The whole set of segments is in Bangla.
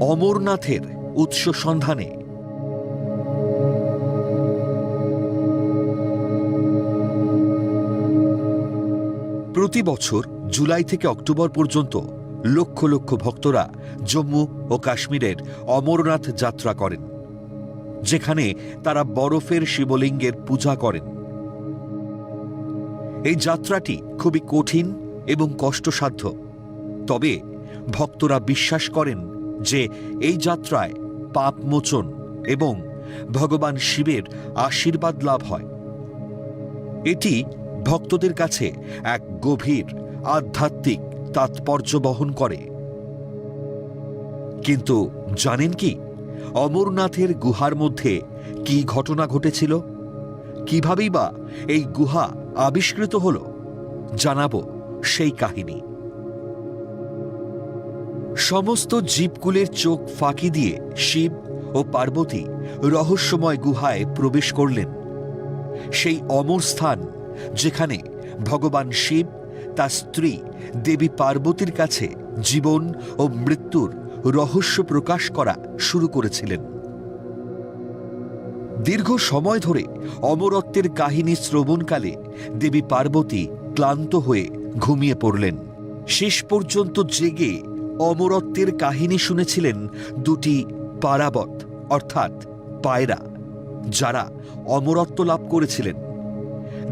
অমরনাথের উৎস সন্ধানে। প্রতি বছর জুলাই থেকে অক্টোবর পর্যন্ত লক্ষ লক্ষ ভক্তরা জম্মু ও কাশ্মীরের অমরনাথ যাত্রা করেন, যেখানে তারা বরফের শিবলিঙ্গের পূজা করেন। এই যাত্রাটি খুবই কঠিন এবং কষ্টসাধ্য, তবে ভক্তরা বিশ্বাস করেন যে এই যাত্রায় পাপ মোচন এবং ভগবান শিবের আশীর্বাদ লাভ হয়। এটি ভক্তদের কাছে এক গভীর আধ্যাত্মিক তাৎপর্য বহন করে। কিন্তু জানেন কি, অমরনাথের গুহার মধ্যে কি ঘটনা ঘটেছিল? কিভাবেই বা এই গুহা আবিষ্কৃত হল? জানাব সেই কাহিনী। সমস্ত জীবকুলের চোখ ফাঁকি দিয়ে শিব ও পার্বতী রহস্যময় গুহায় প্রবেশ করলেন। সেই অমর স্থান যেখানে ভগবান শিব, তার স্ত্রী, দেবী পার্বতীর কাছে জীবন ও মৃত্যুর রহস্য প্রকাশ করা শুরু করেছিলেন। দীর্ঘ সময় ধরে অমরত্বের কাহিনী শ্রবণকালে দেবী পার্বতী ক্লান্ত হয়ে ঘুমিয়ে পড়লেন। শেষ পর্যন্ত জেগে অমরত্বের কাহিনী শুনেছিলেন দুটি পারাবত, অর্থাৎ পায়রা, যারা অমরত্ব লাভ করেছিলেন।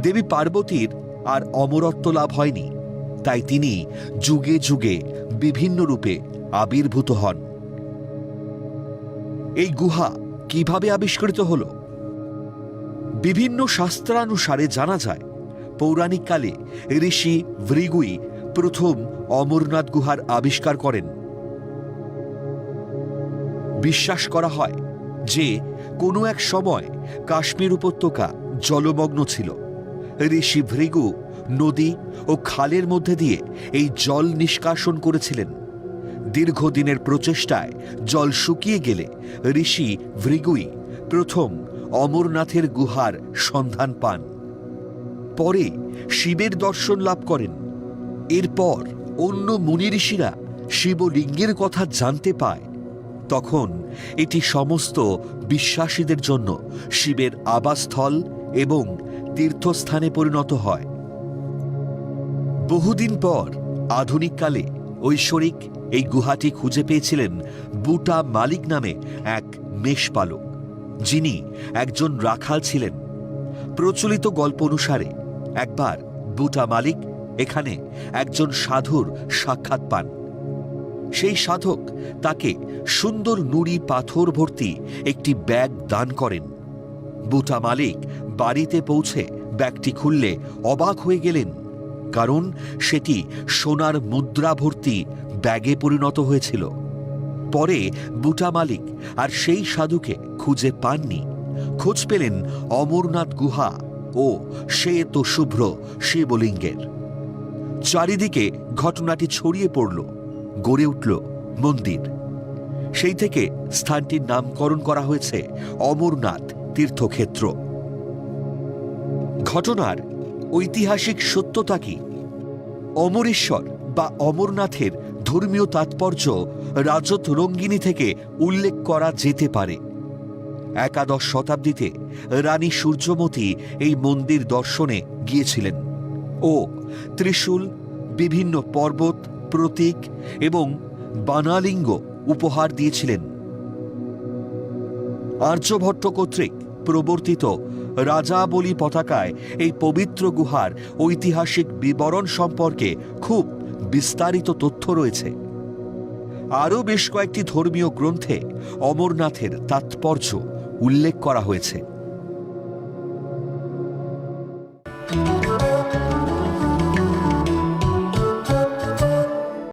দেবী পার্বতীর আর অমরত্ব লাভ হয়নি, তাই তিনি যুগে যুগে বিভিন্ন রূপে আবির্ভূত হন। এই গুহা কীভাবে আবিষ্কৃত হল? বিভিন্ন শাস্ত্রানুসারে জানা যায়, পৌরাণিক কালে ঋষি ভৃগুই প্রথম অমরনাথ গুহার আবিষ্কার করেন। বিশ্বাস করা হয় যে কোনো এক সময় কাশ্মীর উপত্যকা জলমগ্ন ছিল। ঋষি ভৃগু নদী ও খালের মধ্যে দিয়ে এই জল নিষ্কাশন করেছিলেন। দীর্ঘদিনের প্রচেষ্টায় জল শুকিয়ে গেলে ঋষি ভৃগুই প্রথম অমরনাথের গুহার সন্ধান পান। পরে শিবের দর্শন লাভ করেন। এরপর অন্য মুনি ঋষিরা শিবলিঙ্গের কথা জানতে পায়। তখন এটি সমস্ত বিশ্বাসীদের জন্য শিবের আবাসস্থল এবং তীর্থস্থানে পরিণত হয়। বহুদিন পর আধুনিককালে ঐশ্বরিক এই গুহাটি খুঁজে পেয়েছিলেন বুটা মালিক নামে এক মেষপালক, যিনি একজন রাখাল ছিলেন। প্রচলিত গল্প অনুসারে একবার বুটা মালিক এখানে একজন সাধুর সাক্ষাৎ পান। সেই সাধক তাকে সুন্দর নুড়ি পাথর ভর্তি একটি ব্যাগ দান করেন। বুটা মালিক বাড়িতে পৌঁছে ব্যাগটি খুললে অবাক হয়ে গেলেন, কারণ সেটি সোনার মুদ্রা ভর্তি ব্যাগে পরিণত হয়েছিল। পরে বুটা মালিক আর সেই সাধুকে খুঁজে পাননি। খোঁজ পেলেন অমরনাথ গুহা ও শ্বেত শুভ্র শিবলিঙ্গের। চারিদিকে ঘটনাটি ছড়িয়ে পড়ল, গড়ে উঠল মন্দির। সেই থেকে স্থানটির নামকরণ করা হয়েছে অমরনাথ তীর্থক্ষেত্র। ঘটনার ঐতিহাসিক সত্যতা কি? অমরেশ্বর বা অমরনাথের ধর্মীয় তাৎপর্য রাজত রঙ্গিনী থেকে উল্লেখ করা যেতে পারে। একাদশ শতাব্দীতে রানী সূর্যমতী এই মন্দির দর্শনে গিয়েছিলেন। ও ত্রিশূল, বিভিন্ন পর্বত, প্রতীক এবং বানালিঙ্গ উপহার দিয়েছিলেন। আর্যভট্ট কর্তৃক প্রবর্তিত রাজাবলী পতাকায় এই পবিত্র গুহার ঐতিহাসিক বিবরণ সম্পর্কে খুব বিস্তারিত তথ্য রয়েছে। আরও বেশ কয়েকটি ধর্মীয় গ্রন্থে অমরনাথের তাৎপর্য উল্লেখ করা হয়েছে।